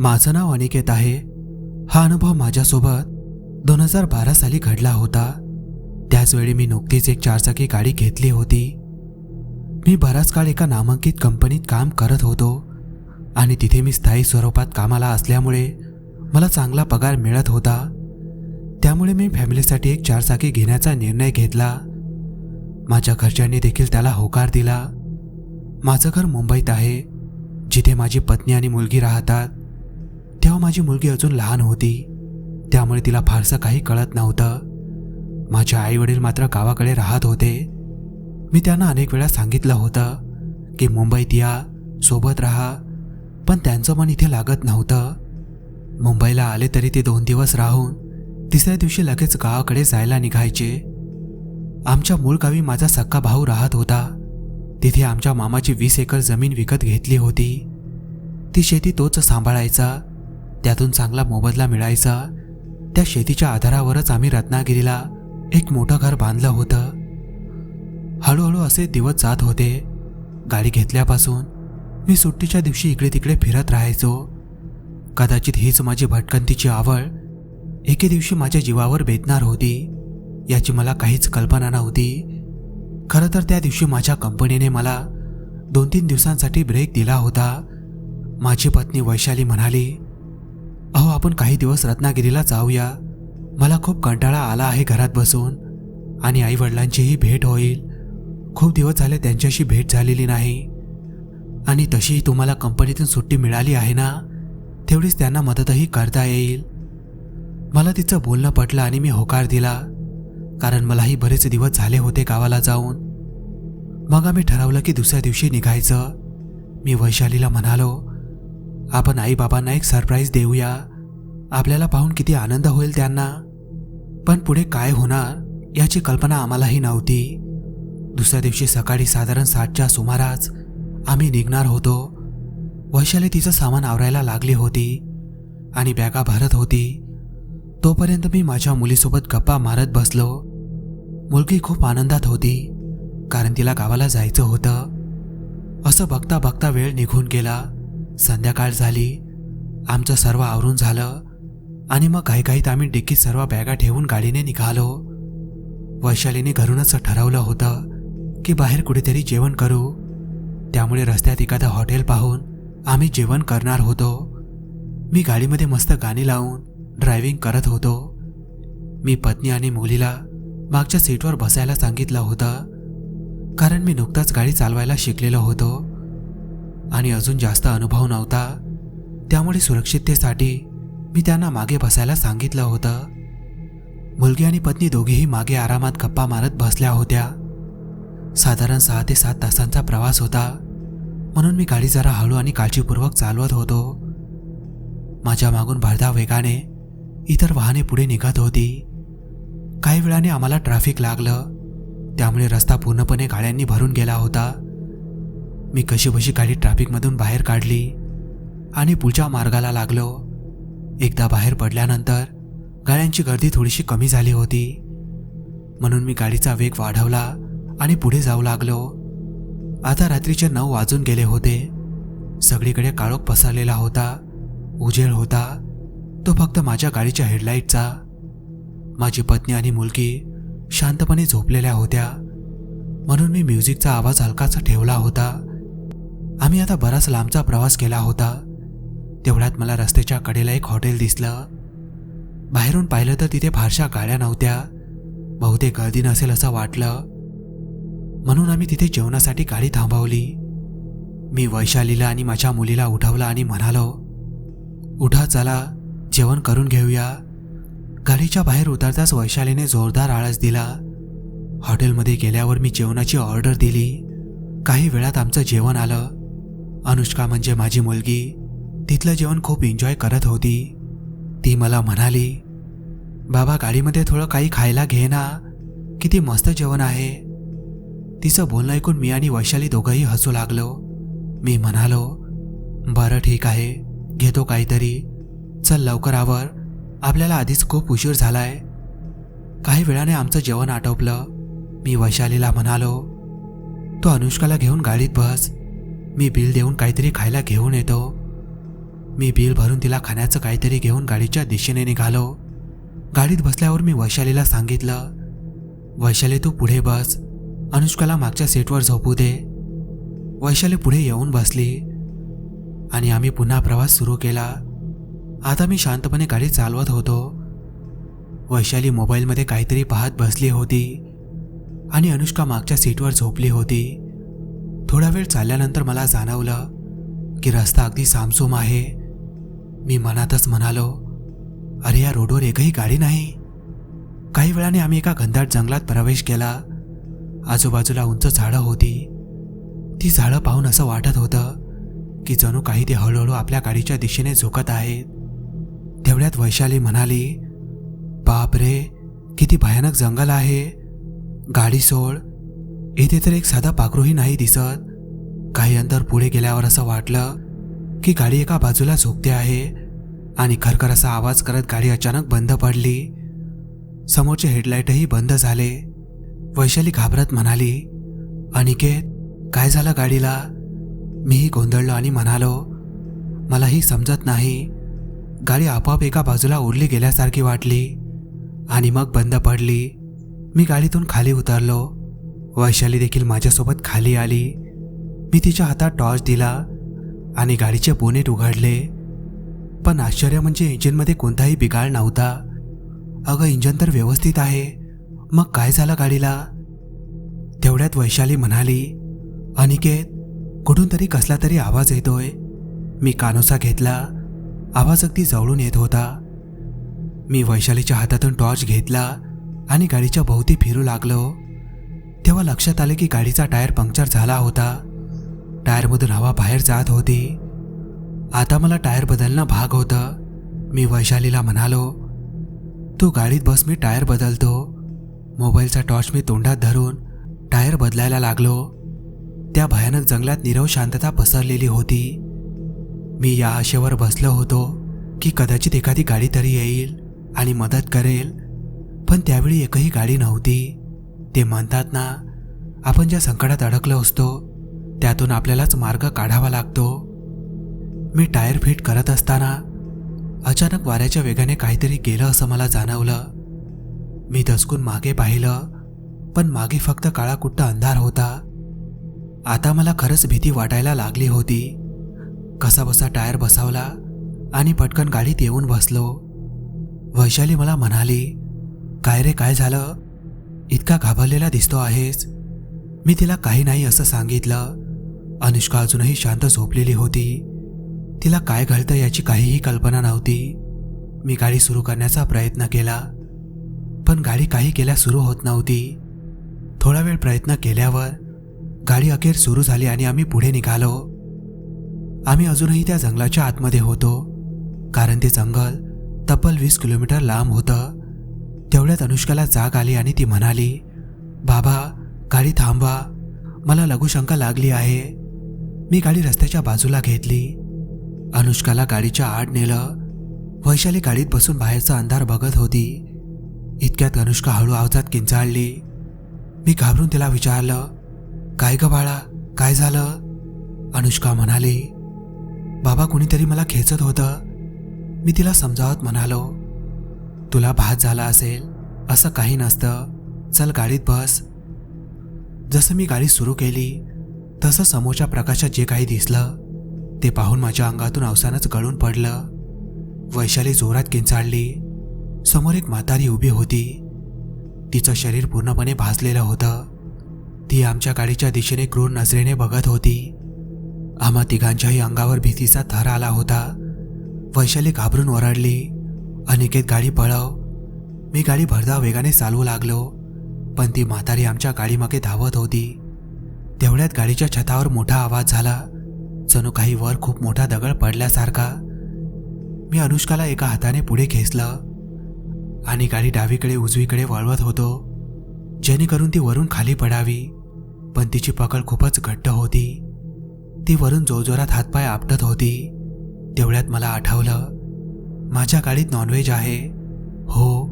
माझं नाव अनिकेत आहे. हा अनुभव माझ्यासोबत दोन हजार बारा साली घडला होता. त्याचवेळी मी नुकतीच एक चारचाकी गाडी घेतली होती. मी बराच काळ एका नामांकित कंपनीत काम करत होतो आणि तिथे मी स्थायी स्वरूपात कामाला असल्यामुळे मला चांगला पगार मिळत होता. त्यामुळे मी फॅमिलीसाठी एक चारचाकी घेण्याचा निर्णय घेतला. माझ्या घरच्यांनी देखील त्याला होकार दिला. माझं घर मुंबईत आहे. जिथे माझी पत्नी आणि मुलगी राहतात तेव्हा माझी मुलगी अजून लहान होती. त्यामुळे तिला फारसं काही कळत नव्हतं. माझे आईवडील मात्र गावाकडे राहत होते. मी त्यांना अनेक वेळा सांगितलं होतं की मुंबईत या सोबत राहा. पण त्यांचं मन इथे लागत नव्हतं. मुंबईला आले तरी ते दोन दिवस राहून तिसऱ्या दिवशी लगेच गावाकडे जायला निघायचे. आमच्या मूळ गावी माझा सक्का भाऊ राहत होता. तिथे आमच्या मामाची वीस एकर जमीन विकत घेतली होती. ती शेती तोच सांभाळायचा त्यातून चांगला मोबदला मिळायचा. त्या शेतीच्या आधारावरच आम्ही रत्नागिरीला एक मोठं घर बांधलं होतं. हळूहळू असे दिवस जात होते. गाडी घेतल्यापासून मी सुट्टीच्या दिवशी इकडे तिकडे फिरत राहायचो. कदाचित हीच माझी भटकंतीची आवड एके दिवशी माझ्या जीवावर बेतणार होती. याची मला काहीच कल्पना नव्हती. खरं तर त्या दिवशी माझ्या कंपनीने मला दोन तीन दिवसांसाठी ब्रेक दिला होता. माझी पत्नी वैशाली म्हणाली अहो आपण काही दिवस रत्नागिरीला जाऊया. मला खूप कंटाळा आला आहे घरात बसून. आणि आईवडिलांचीही भेट होईल. खूप दिवस झाले त्यांच्याशी भेट झालेली नाही. आणि तशीही तुम्हाला कंपनीतून सुट्टी मिळाली आहे ना? तेवढीच त्यांना मदतही करता येईल. मला तिचं बोलणं पटलं आणि मी होकार दिला. कारण मलाही बरेच दिवस झाले होते गावाला जाऊन. मग आम्ही ठरवलं की दुसऱ्या दिवशी निघायचं. मी वैशालीला म्हणालो आपण आईबाबांना एक सरप्राईज देऊया. आपल्याला पाहून किती आनंद होईल त्यांना. पण पुढे काय होणार याची कल्पना आम्हालाही नव्हती. दुसऱ्या दिवशी सकाळी साधारण सातच्या सुमारास आम्ही निघणार होतो. वैशाली तिचं सामान आवरायला लागली होती आणि बॅगा भरत होती. तोपर्यंत मी माझ्या मुलीसोबत गप्पा मारत बसलो. मुलगी खूप आनंदात होती कारण तिला गावाला जायचं होतं. असं बघता बघता वेळ निघून गेला. संध्याकाळ झाली. आमचं सर्व आवरून झालं. आणि मग घाईघाईत आम्ही डिक्कीत सर्व बॅगा ठेवून गाडीने निघालो. वैशालीने घरूनच ठरवलं होतं की बाहेर कुठेतरी जेवण करू. त्यामुळे रस्त्यात एखादं हॉटेल पाहून आम्ही जेवण करणार होतो. मी गाडीमध्ये मस्त गाणी लावून ड्रायव्हिंग करत होतो. मी पत्नी आणि मुलीला मागच्या सीटवर बसायला सांगितलं होतं. कारण मी नुकताच गाडी चालवायला शिकलेलो होतो. आणि अजून जास्त अनुभव नव्हता. त्यामुळे सुरक्षिततेसाठी मी त्यांना मागे बसायला सांगितलं होतं. मुलगी आणि पत्नी दोघेही मागे आरामात गप्पा मारत बसल्या होत्या. साधारण सहा ते सात तासांचा प्रवास होता. म्हणून मी गाडी जरा हळू आणि काळजीपूर्वक चालवत होतो. माझ्या मागून भरधा वेगाने इतर वाहने पुढे निघत होती. काही वेळाने आम्हाला ट्रॅफिक लागलं. त्यामुळे रस्ता पूर्णपणे गाड्यांनी भरून गेला होता. मी कशीबशी गाडी ट्रॅफिकमधून बाहेर काढली आणि पुढच्या मार्गाला लागलो. एकदा बाहेर पडल्यानंतर गाड्यांची गर्दी थोडीशी कमी झाली होती. म्हणून मी गाडीचा वेग वाढवला आणि पुढे जाऊ लागलो. आता रात्रीचे नऊ वाजून गेले होते. सगळीकडे काळोख पसरलेला होता. उजेड होता. तो फक्त माझ्या गाडीच्या हेडलाईटचा. माझी पत्नी आणि मुलगी शांतपणे झोपलेल्या होत्या. म्हणून मी म्युझिकचा आवाज हलकासा ठेवला होता. आम्ही आता बराच लांबचा प्रवास केला होता. तेवढ्यात मला रस्त्याच्या कडेला एक हॉटेल दिसलं. बाहेरून पाहिलं तर तिथे फारशा गाड्या नव्हत्या. बहुतेक गर्दी नसेल असं वाटलं. म्हणून आम्ही तिथे जेवणासाठी गाडी थांबवली. मी वैशालीला आणि माझ्या मुलीला उठवलं आणि म्हणालो उठा चला. जेवण करून घेऊया. गाडीच्या बाहेर उतरताच वैशालीने जोरदार आळस दिला. हॉटेलमध्ये गेल्यावर मी जेवणाची ऑर्डर दिली. काही वेळात आमचं जेवण आलं. अनुष्का म्हणजे माझी मुलगी. तिथलं जेवण खूप एन्जॉय करत होती. ती मला म्हणाली बाबा गाडीमध्ये थोडं काही खायला घे ना किती मस्त जेवण आहे. तिचं बोलणं ऐकून मी आणि वैशाली दोघंही हसू लागलो. मी म्हणालो बरं ठीक आहे. घेतो काहीतरी. चल लवकर आवर. आपल्याला आधीच खूप उशीर झालाय. काही वेळाने आमचं जेवण आटोपलं. मी वैशालीला म्हणालो तू अनुष्काला घेऊन गाडीत बस. मी बिल देऊन काहीतरी खायला घेऊन येतो. मी बिल भरून तिला खाण्याचं काहीतरी घेऊन गाडीच्या दिशेने निघालो. गाडीत बसल्यावर मी वैशालीला सांगितलं वैशाली तू पुढे बस. अनुष्काला मागच्या सीटवर झोपू दे. वैशाली पुढे येऊन बसली. आणि आम्ही पुन्हा प्रवास सुरू केला. आता मी शांतपणे गाडी चालवत होतो. वैशाली मोबाईलमध्ये काहीतरी पाहत बसली होती आणि अनुष्का मागच्या सीटवर झोपली होती. थोडा वेळ चालल्यानंतर मला जाणवलं की रस्ता अगदी सामसूम आहे. मी मनातच म्हणालो अरे या रोडवर एकही गाडी नाही. काही वेळाने आम्ही एका घनदाट जंगलात प्रवेश केला. आजूबाजूला उंच झाडं होती. ती झाडं पाहून असं वाटत होतं की जणू काही ते हळूहळू आपल्या गाडीच्या दिशेने झोकत आहेत. तेवढ्यात वैशाली म्हणाली बाप रे किती भयानक जंगल आहे. गाडी सोड. इथे तर एक साधा पाखरूही नाही दिसत. काही अंतर पुढे गेल्यावर असं वाटलं की गाडी एका बाजूला झोपते आहे आणि खरखर असा आवाज करत गाडी अचानक बंद पडली. समोरचे हेडलाईटही बंद झाले. वैशाली घाबरत म्हणाली अनिकेत काय झालं गाडीला? मीही गोंधळलो आणि म्हणालो मलाही समजत नाही. गाडी आपोआप एका बाजूला ओढली गेल्यासारखी वाटली आणि मग बंद पडली. मी गाडीतून खाली उतरलो. वैशाली देखील माझ्यासोबत खाली आली. मी तिच्या हातात टॉर्च दिला आणि गाडीचे बोनेट उघडले. पण आश्चर्य म्हणजे इंजिनमध्ये कोणताही बिघाड नव्हता. अगं इंजन तर व्यवस्थित आहे. मग काय झालं गाडीला? तेवढ्यात वैशाली म्हणाली अनिकेत कुठून तरी कसला तरी आवाज येतोय. मी कानोसा घेतला. आवाज अगदी जवळून येत होता. मी वैशालीच्या हातातून टॉर्च घेतला आणि गाडीच्या भोवती फिरू लागलो. तेव्हा लक्षात आले की गाडीचा टायर पंक्चर झाला होता. टायरमधून हवा बाहेर जात होती. आता मला टायर बदलणं भाग होतं. मी वैशालीला म्हणालो तू गाडीत बस मी टायर बदलतो. मोबाईलचा टॉर्च मी तोंडात धरून टायर बदलायला लागलो. त्या भयानक जंगलात निरव शांतता पसरलेली होती. मी या आशेवर बसलो होतो की कदाचित एखादी गाडी तरी येईल आणि मदत करेल. पण त्यावेळी एकही गाडी नव्हती. ते म्हणतात ना आपण ज्या संकटात अडकलो असतो त्यातून आपल्यालाच मार्ग काढावा लागतो. मी टायर फिट करत असताना अचानक वाऱ्याच्या वेगाने काहीतरी गेलं असं मला जाणवलं. मी दसकून मागे पाहिलं पण मागे फक्त काळा कुट्ट अंधार होता. आता मला खरंच भीती वाटायला लागली होती. कसाबसा टायर बसावला आणि पटकन गाडीत येऊन बसलो. वैशाली मला म्हणाली काय रे काय झालं? इतका घाबरलेला दिसतो आहेस. मी तिला काही नाही असं सांगितलं. अनुष्का अजूनही शांत झोपलेली होती. तिला काय घडतं याची काहीही कल्पना नव्हती. मी गाडी सुरू करण्याचा प्रयत्न केला पण गाडी काही केल्या सुरू होत नव्हती. थोडा वेळ प्रयत्न केल्यावर गाडी अखेर सुरू झाली आणि आम्ही पुढे निघालो. आम्ही अजूनही त्या जंगलाच्या आतमध्ये होतो कारण ते जंगल तब्बल वीस किलोमीटर लांब होतं. तेवढ्यात अनुष्काला जाग आली आणि ती म्हणाली बाबा गाडी थांबवा. मला लघुशंका लागली आहे. मी गाडी रस्त्याच्या बाजूला घेतली. अनुष्काला गाडीच्या आड नेलं. वैशाली गाडीत बसून बाहेरचा अंधार बघत होती. इतक्यात अनुष्का हळू आवाजात किंचाळली मी घाबरून तिला विचारलं काय ग बाळा काय झालं? अनुष्का म्हणाली बाबा कुणीतरी मला खेचत होतं. मी तिला समजावत म्हणालो तुला भात झाला असेल असं काही नसतं. चल गाडीत बस. जसं मी गाडी सुरू केली तसं समोरच्या प्रकाशात जे काही दिसलं ते पाहून माझ्या अंगातून अवसानच गळून पडलं. वैशाली जोरात किंचाळली. समोर एक म्हातारी उभी होती. तिचं शरीर पूर्णपणे भाजलेलं होतं. ती आमच्या गाडीच्या दिशेने क्रूर नजरेने बघत होती. आम्हा तिघांच्याही अंगावर भीतीचा थर आला होता. वैशाली घाबरून ओरडली. अनिकेत गाडी पळव. मी गाडी भरधाव वेगाने चालवू लागलो. पण ती म्हातारी आमच्या गाडीमागे धावत होती. तेवढ्यात गाडीच्या छतावर मोठा आवाज झाला. जणू काही वर खूप मोठा दगड पडल्यासारखा. मी अनुष्काला एका हाताने पुढे खेचलं. आणि गाडी डावीकडे उजवीकडे वळवत होतो. जेणेकरून ती वरून खाली पडावी. पण तिची पकड खूपच घट्ट होती. ती वरून जोरजोरात हातपाय आपटत होती. तेवढ्यात मला आठवलं माझ्या गाडीत नॉनव्हेज आहे. हो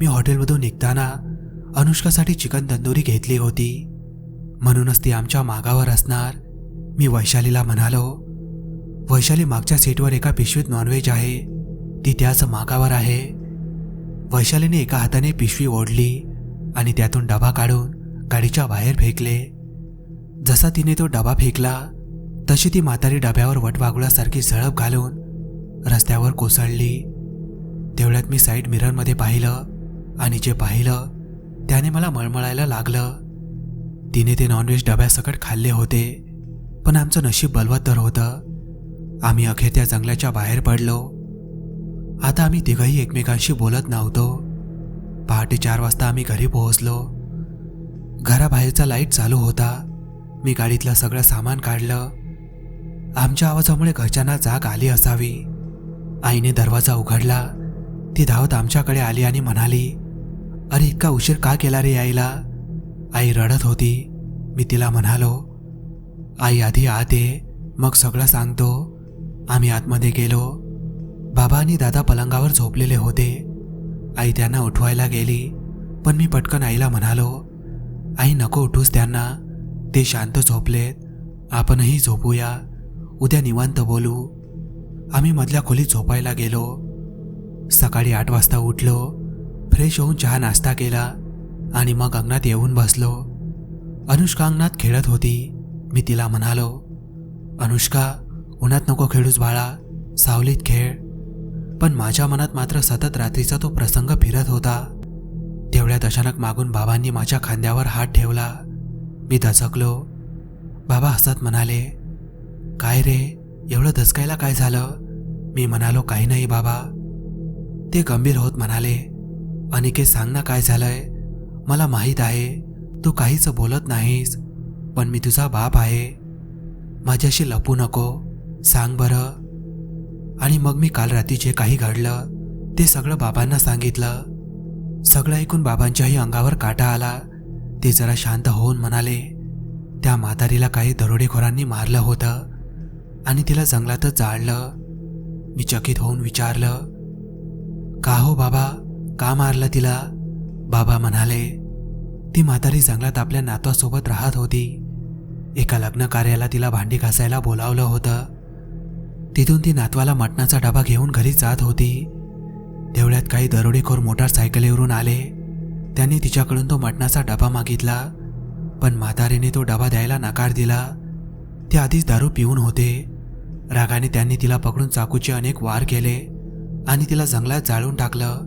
मी हॉटेलमधून निघताना अनुष्कासाठी चिकन तंदुरी घेतली होती. म्हणूनच ती आमच्या मागावर असणार मी वैशालीला म्हणालो. वैशाली मागच्या सीटवर एका पिशवीत नॉनव्हेज आहे. ती त्याच मागावर आहे. वैशालीने एका हाताने पिशवी ओढली आणि त्यातून डबा काढून गाडीच्या बाहेर फेकले. जसा तिने तो डबा फेकला तशी ती म्हातारी डब्यावर वटवागुळासारखी झळप घालून रस्त्यावर कोसळली. तेवढ्यात मी साईड मिररमध्ये पाहिलं आणि जे पाहिलं त्याने मला मळमळायला लागलं. तिने ते नॉनव्हेज डब्यासकट खाल्ले होते पण आमचं नशीब बलवत्तर होतं. आम्ही अखेर त्या जंगलाच्या बाहेर पडलो. आता आम्ही तिघही एकमेकांशी बोलत नव्हतो. पहाटे चार वाजता आम्ही घरी पोहोचलो. घराबाहेरचा लाइट चालू होता. मी गाडीतलं सगळं सामान काढलं. आमच्या आवाजामुळे घरच्यांना जाग आली असावी. आईने दरवाजा उघडला. ती धावत आमच्याकडे आली आणि म्हणाली अरे इतका उशीर का केला रे आईला आई रडत होती. मी तिला म्हणालो आई आधी आत ये मग सगळं सांगतो. आम्ही आतमध्ये गेलो. बाबा आणि दादा पलंगावर झोपलेले होते. आई त्यांना उठवायला गेली पण मी पटकन आईला म्हणालो आई नको उठूस त्यांना. ते शांत झोपलेत. आपणही झोपूया. उद्या निवांत बोलू. आम्ही मधल्या खोलीत झोपायला गेलो. सकाळी आठ वाजता उठलो. फ्रेश होऊन चहा नाश्ता केला आणि मग अंगणात येऊन बसलो. अनुष्का अंगणात खेळत होती. मी तिला म्हणालो अनुष्का उन्हात नको खेळूस बाळा. सावलीत खेळ. पण माझ्या मनात मात्र सतत रात्रीचा तो प्रसंग फिरत होता. तेवढ्यात अचानक मागून बाबांनी माझ्या खांद्यावर हात ठेवला. मी दचकलो. बाबा हसत म्हणाले काय रे? एवढं धसकायला काय झालं? मी म्हणालो काही नाही बाबा. ते गंभीर होत म्हणाले अनिकेत सांग ना काय झालंय? मला माहीत आहे तू काहीच बोलत नाहीस पण मी तुझा बाप आहे. माझ्याशी लपू नको सांग बरं. आणि मग मी काल रात्री जे काही घडलं ते सगळं बाबांना सांगितलं. सगळं ऐकून बाबांच्याही अंगावर काटा आला. ते जरा शांत होऊन म्हणाले त्या म्हातारीला काही दरोडेखोरांनी मारलं होतं. आणि तिला जंगलातच जाळलं मी चकित होऊन विचारलं का हो बाबा? का मारलं तिला? बाबा म्हणाले ती म्हातारी जंगलात आपल्या नातवासोबत राहत होती. एका लग्न कार्याला तिला भांडी घासायला बोलावलं होतं. तिथून ती नातवाला मटणाचा डबा घेऊन घरी जात होती. तेवढ्यात काही दरोडेखोर मोटारसायकलीवरून आले. त्यांनी तिच्याकडून तो मटणाचा डबा मागितला पण म्हातारीने तो डबा द्यायला नकार दिला. ते आधीच दारू पिऊन होते. रागाने त्यांनी तिला पकडून चाकूचे अनेक वार केले आणि तिला जंगलात जाळून टाकलं.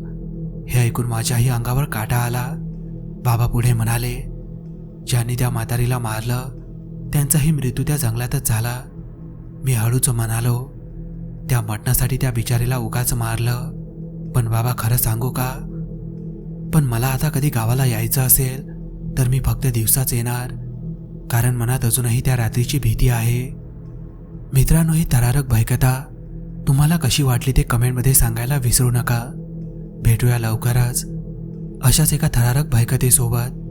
हे ऐकून माझ्याही अंगावर काटा आला. बाबा पुढे म्हणाले ज्यांनी त्या म्हातारीला मारलं त्यांचाही मृत्यू त्या जंगलातच झाला. मी हळूच म्हणालो त्या मटणासाठी त्या बिचारीला उगाच मारलं. पण बाबा खरं सांगू का? पण मला आता कधी गावाला यायचं असेल तर मी फक्त दिवसाच येणार. कारण मनात अजूनही त्या रात्रीची भीती आहे. मित्रांनो ही थरारक भयकथा तुम्हाला कशी वाटली ते कमेंटमध्ये सांगायला विसरू नका. भेटूया लवकरच. अशाच एका थरारक भयकथेसोबत.